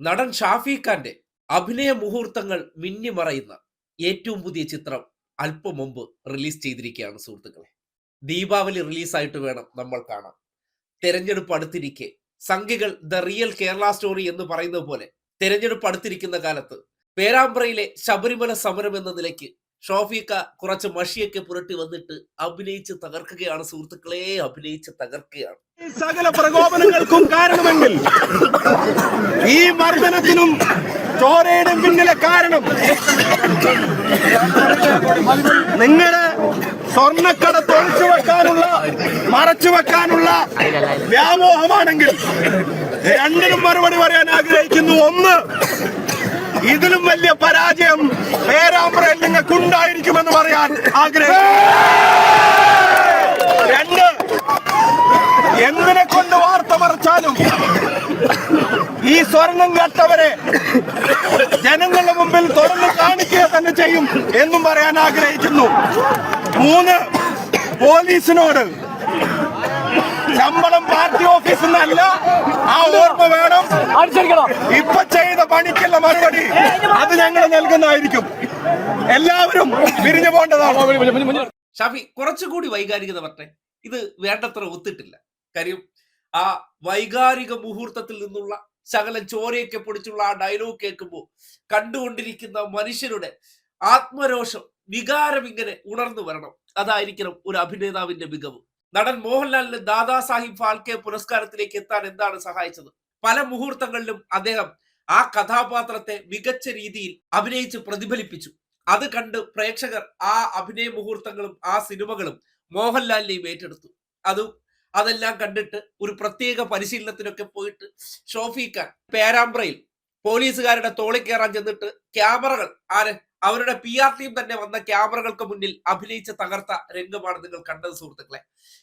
നടൻ ഷാഫി ഖാന്റെ അഭിനയ മുഹൂർത്തങ്ങൾ മിന്നിമറയുന്ന ഏറ്റവും പുതിയ ചിത്രം അല്പം മുമ്പ് റിലീസ് ചെയ്തിരിക്കുകയാണ് സുഹൃത്തുക്കളെ. ദീപാവലി റിലീസായിട്ട് വേണം നമ്മൾ കാണാൻ. തെരഞ്ഞെടുപ്പ് അടുത്തിരിക്കെ. സംഖ്യകൾ ദ റിയൽ കേരള സ്റ്റോറി എന്ന് പറയുന്നത് പോലെ തെരഞ്ഞെടുപ്പ് അടുത്തിരിക്കുന്ന കാലത്ത് പേരാമ്പ്രയിലെ ശബരിമല സമരം എന്ന നിലയ്ക്ക് ഷോഫിക്ക കുറച്ച് മഷിയൊക്കെ പുരട്ടി വന്നിട്ട് അഭിനയിച്ച് തകർക്കുകയാണ് സുഹൃത്തുക്കളെ. അഭിനയിച്ച് തകർക്കുകയാണ്. സകല പ്രകോപനങ്ങൾക്കും കാരണമെങ്കിൽ ഈ മർദ്ദനത്തിനും ചോരയുടെ പിന്നിലെ കാരണം നിങ്ങളുടെ സ്വർണക്കട തൊഴിച്ചു വെക്കാനുള്ള മറച്ചു വെക്കാനുള്ള വ്യാമോഹമാണെങ്കിൽ രണ്ടിനും മറുപടി പറയാൻ ആഗ്രഹിക്കുന്നു. ഒന്ന് ഇതിലും വലിയ പരാജയം പേരാമ്പ്രയിൽ പറയാൻ ആഗ്രഹിക്കുന്നു. രണ്ട് എന്തിനെ കൊണ്ട് വാർത്ത മറച്ചാലും ഈ സ്വർണം കേട്ടവരെ ജനങ്ങളുടെ മുമ്പിൽ തുറന്നു കാണിക്കുക തന്നെ ചെയ്യും എന്നും പറയാൻ ആഗ്രഹിക്കുന്നു. മൂന്ന് പോലീസിനോട് ശമ്പളം പാർട്ടി ഓഫീസിൽ നിന്നല്ല ആ ഓർമ്മ വേണം. ഇപ്പൊ ചെയ്ത പണിക്കുള്ള മറുപടി അത് ഞങ്ങൾ നൽകുന്നതായിരിക്കും. എല്ലാവരും പിരിഞ്ഞു പോകേണ്ടതാണ്. ഷാഫി കുറച്ചുകൂടി വൈകാരികത പറഞ്ഞെ. ഇത് വേണ്ടത്ര ഒത്തിട്ടില്ല. കാര്യം ആ വൈകാരിക മുഹൂർത്തത്തിൽ നിന്നുള്ള ശകലം ചോരയൊക്കെ പൊടിച്ചുള്ള ആ ഡയലോഗ് കേൾക്കുമ്പോൾ കണ്ടുകൊണ്ടിരിക്കുന്ന മനുഷ്യരുടെ ആത്മരോഷം വികാരം ഇങ്ങനെ ഉണർന്നു വരണം. അതായിരിക്കണം ഒരു അഭിനേതാവിന്റെ മികവ്. നടൻ മോഹൻലാലിന് ദാദാ സാഹിബ് ഫാൽക്കെ പുരസ്കാരത്തിലേക്ക് എത്താൻ എന്താണ് സഹായിച്ചത്? പല മുഹൂർത്തങ്ങളിലും അദ്ദേഹം ആ കഥാപാത്രത്തെ മികച്ച രീതിയിൽ അഭിനയിച്ച് പ്രതിഫലിപ്പിച്ചു. അത് കണ്ട് പ്രേക്ഷകർ ആ അഭിനയ മുഹൂർത്തങ്ങളും ആ സിനിമകളും മോഹൻലാലിനെയും ഏറ്റെടുത്തു. അതും അതെല്ലാം കണ്ടിട്ട് ഒരു പ്രത്യേക പരിശീലനത്തിനൊക്കെ പോയിട്ട് ഷോഫിക്കാൻ പേരാമ്പ്രയിൽ പോലീസുകാരുടെ തോളി കയറാൻ ചെന്നിട്ട് ക്യാമറകൾ ആര്? അവരുടെ പി ആർ ടീം തന്നെ വന്ന ക്യാമറകൾക്ക് മുന്നിൽ അഭിനയിച്ച തകർത്ത രംഗമാണ് നിങ്ങൾ കണ്ടത് സുഹൃത്തുക്കളെ.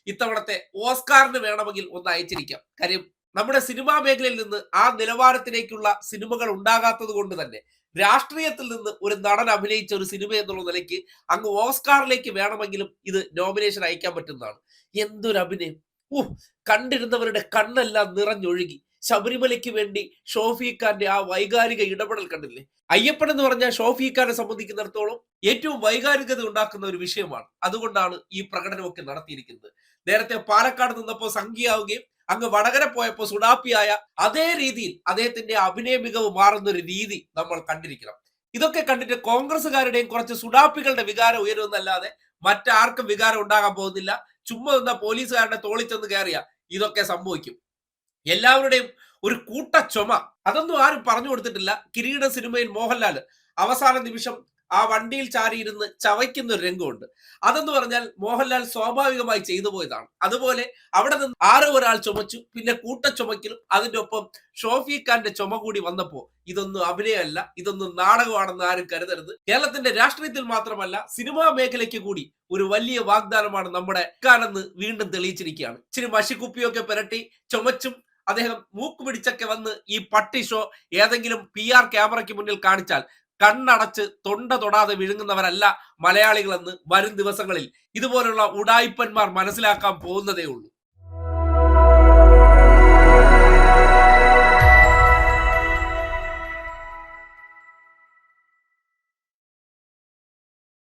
ഇത്തവണത്തെ ഓസ്കാറിന് വേണമെങ്കിൽ ഒന്ന് അയച്ചിരിക്കാം. കാര്യം നമ്മുടെ സിനിമാ മേഖലയിൽ നിന്ന് ആ നിലവാരത്തിലേക്കുള്ള സിനിമകൾ ഉണ്ടാകാത്തത് കൊണ്ട് തന്നെ രാഷ്ട്രീയത്തിൽ നിന്ന് ഒരു നടൻ അഭിനയിച്ച ഒരു സിനിമ എന്നുള്ള നിലയ്ക്ക് അങ്ങ് ഓസ്കാറിലേക്ക് വേണമെങ്കിലും ഇത് നോമിനേഷൻ അയക്കാൻ പറ്റുന്നതാണ്. എന്തൊരു അഭിനയം. ഓ കണ്ടിരുന്നവരുടെ കണ്ണെല്ലാം നിറഞ്ഞൊഴുകി. ശബരിമലയ്ക്ക് വേണ്ടി ഷോഫി ഖാന്റെ ആ വൈകാരിക ഇടപെടൽ കണ്ടില്ലേ? അയ്യപ്പൻ എന്ന് പറഞ്ഞാൽ ഷോഫി ഖാനെ സംബന്ധിക്കുന്നിടത്തോളം ഏറ്റവും വൈകാരികത ഉണ്ടാക്കുന്ന ഒരു വിഷയമാണ്. അതുകൊണ്ടാണ് ഈ പ്രകടനമൊക്കെ നടത്തിയിരിക്കുന്നത്. നേരത്തെ പാലക്കാട് നിന്നപ്പോൾ സംഖ്യയാവുകയും അങ്ങ് വടകര പോയപ്പോൾ സുഡാപ്പിയായ അതേ രീതിയിൽ അദ്ദേഹത്തിന്റെ അഭിനയ മികവ് മാറുന്ന ഒരു രീതി നമ്മൾ കണ്ടിരിക്കണം. ഇതൊക്കെ കണ്ടിട്ട് കോൺഗ്രസ്സുകാരുടെയും കുറച്ച് സുഡാപ്പികളുടെ വികാരം ഉയരുമെന്നല്ലാതെ മറ്റാർക്കും വികാരം ഉണ്ടാകാൻ പോകുന്നില്ല. ചുമ്മാ നിന്ന പോലീസുകാരുടെ തോളിൽ ചെന്ന് കയറിയ. ഇതൊക്കെ സംഭവിക്കും. എല്ലാവരുടെയും ഒരു കൂട്ട ചുമ അതൊന്നും ആരും പറഞ്ഞു കൊടുത്തിട്ടില്ല. കിരീട സിനിമയിൽ മോഹൻലാൽ അവസാന നിമിഷം ആ വണ്ടിയിൽ ചാരിയിരുന്ന് ചവയ്ക്കുന്ന ഒരു രംഗമുണ്ട്. അതെന്ന് പറഞ്ഞാൽ മോഹൻലാൽ സ്വാഭാവികമായി ചെയ്തു പോയതാണ്. അതുപോലെ അവിടെ നിന്ന് ആരോ ഒരാൾ ചുമച്ചു പിന്നെ കൂട്ട ചുമക്കലും അതിന്റെ ഒപ്പം ഷോഫി ഖാന്റെ ചുമ കൂടി വന്നപ്പോ ഇതൊന്നും അഭിനയമല്ല ഇതൊന്നും നാടകമാണെന്ന് ആരും കരുതരുത്. കേരളത്തിന്റെ രാഷ്ട്രീയത്തിൽ മാത്രമല്ല സിനിമാ മേഖലയ്ക്ക് കൂടി ഒരു വലിയ വാഗ്ദാനമാണ് നമ്മുടെ ഖാനെന്ന് വീണ്ടും തെളിയിച്ചിരിക്കുകയാണ്. ഇച്ചിരി മഷിക്കുപ്പിയൊക്കെ പുരട്ടി ചുമച്ചും അദ്ദേഹം മൂക്ക് പിടിച്ചൊക്കെ വന്ന് ഈ പട്ടി ഷോ ഏതെങ്കിലും പി ആർ ക്യാമറയ്ക്ക് മുന്നിൽ കാണിച്ചാൽ കണ്ണടച്ച് തൊണ്ട തൊടാതെ വിഴുങ്ങുന്നവരല്ല മലയാളികളെന്ന് വരും ദിവസങ്ങളിൽ ഇതുപോലുള്ള ഉടായിപ്പന്മാർ മനസ്സിലാക്കാൻ പോകുന്നതേ ഉള്ളൂ.